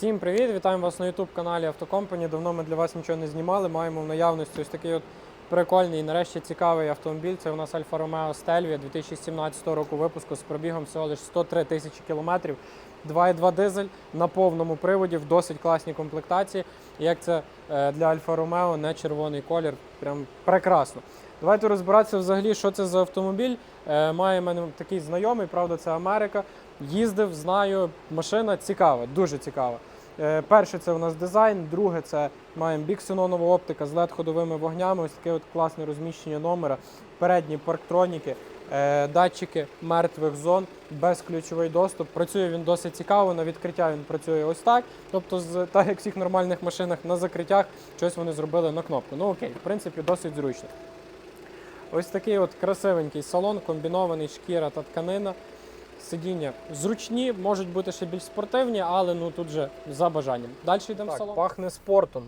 Всім привіт! Вітаємо вас на youtube каналі Автокомпані. Давно ми для вас нічого не знімали. Маємо в наявності ось такий от прикольний, нарешті цікавий автомобіль. Це у нас Альфа Ромео Стельвія 2017 року випуску з пробігом всього лише 103 тисячі кілометрів. 2,2 дизель на повному приводі в досить класній комплектації. Як це е, для Альфа Ромео, не червоний колір. Прям прекрасно. Давайте розбиратися взагалі, що це за автомобіль. Е, Має мене такий знайомий, правда, це Америка. Їздив, знаю, машина цікава, дуже цікава. Е, Перше це у нас дизайн, друге це маємо біксенонова оптика з LED-ходовими вогнями, ось таке от класне розміщення номера, передні парктроніки, е, датчики мертвих зон, безключовий доступ. Працює він досить цікаво. На відкриття він працює ось так. Тобто, так як в всіх нормальних машинах на закриттях щось вони зробили на кнопку. Ну окей, в принципі, досить зручно. Ось такий от красивенький салон, комбінований шкіра та тканина. Сидіння зручні, можуть бути ще більш спортивні, але ну тут же за бажанням. Далі йдемо в салон. Пахне спортом.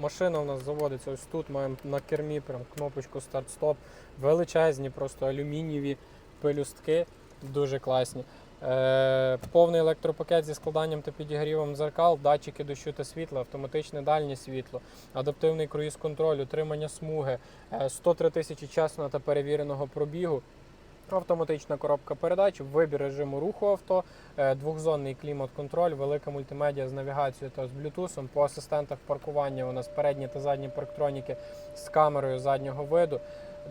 Машина у нас заводиться ось тут. Маємо на кермі прям кнопочку старт-стоп. Величезні, просто алюмінієві пелюстки, дуже класні. Е, повний електропакет зі складанням та підігрівом дзеркал, датчики дощу та світла, автоматичне дальнє світло, адаптивний круїз-контроль, утримання смуги, е, 103 тисячі чесного та перевіреного пробігу. Автоматична коробка передач, вибір режиму руху авто, е, двохзонний клімат-контроль, велика мультимедіа з навігацією та з блютусом. По асистентах паркування у нас передні та задні парктроніки з камерою заднього виду,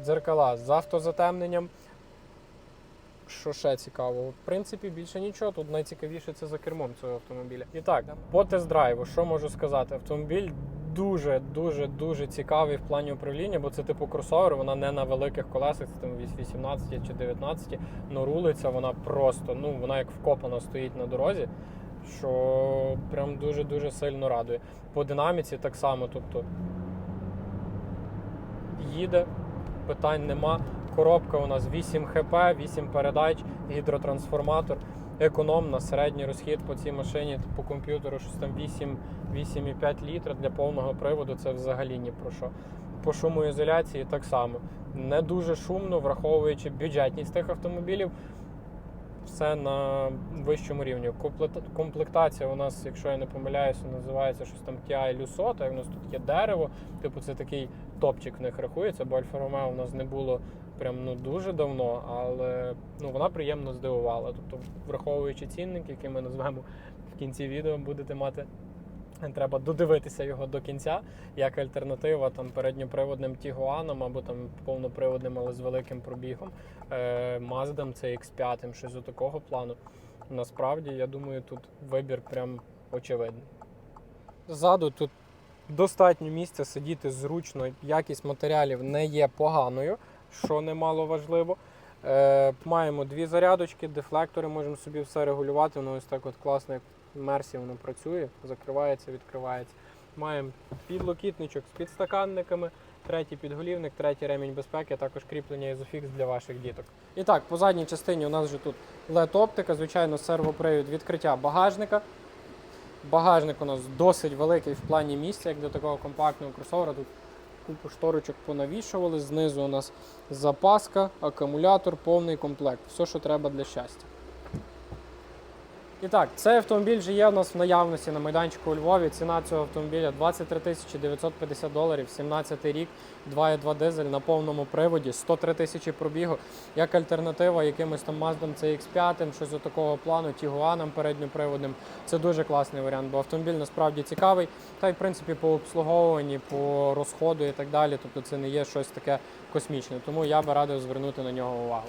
дзеркала з автозатемненням. Що ще цікаво? В принципі, більше нічого. Тут найцікавіше це за кермом цього автомобіля. І так, по тест-драйву, що можу сказати? Автомобіль дуже, дуже, цікавий в плані управління, бо це типу кросовер, вона не на великих колесах, це там 18 чи 19, но рулиться вона просто, ну вона як вкопана стоїть на дорозі, що прям дуже-дуже сильно радує. По динаміці так само, тобто їде, питань нема. Коробка у нас 8 хп, 8 передач, гідротрансформатор, економна, середній розхід по цій машині по комп'ютеру, щось там 8, 8,5 літра для повного приводу. Це взагалі ні про що. По шумоізоляції так само. Не дуже шумно, враховуючи бюджетність тих автомобілів. Все на вищому рівні. Комплект- Комплектація у нас, якщо я не помиляюся, називається щось там TI Lusota, у нас тут є дерево. Типу, це такий топчик в них рахується, бо Альфа Ромео у нас не було прям ну дуже давно, але ну вона приємно здивувала. Тобто, враховуючи цінник, який ми назвемо в кінці відео, будете мати. Треба додивитися його до кінця, як альтернатива там передньоприводним Тігуаном або там повноприводним, але з великим пробігом. Е, Маздам це X5, щось з такого плану. Насправді, я думаю, тут вибір прям очевидний. Ззаду тут достатньо місця сидіти зручно, якість матеріалів не є поганою, що немало важливо. Е, маємо дві зарядочки, дефлектори, можемо собі все регулювати. Воно ось так от класно, як Мерсі воно працює, закривається, відкривається. Маємо підлокітничок з підстаканниками, третій підголівник, третій ремінь безпеки, також кріплення Isofix для ваших діток. І так, по задній частині у нас вже тут LED-оптика, звичайно, сервопривід відкриття багажника. Багажник у нас досить великий в плані місця, як для такого компактного кросовера. Тут купу шторочок понавішували. Знизу у нас запаска, акумулятор, повний комплект. Все, що треба для щастя. І так, цей автомобіль вже є у нас в наявності на майданчику у Львові. Ціна цього автомобіля 23 тисячі 950 доларів, 17 рік, 2,2 дизель на повному приводі, 103 тисячі пробігу. Як альтернатива якимось там Маздам CX5, щось такого плану, Тігуаном передньоприводним. Це дуже класний варіант, бо автомобіль насправді цікавий. Та й в принципі по обслуговуванні, по розходу і так далі. Тобто це не є щось таке космічне. Тому я би радив звернути на нього увагу.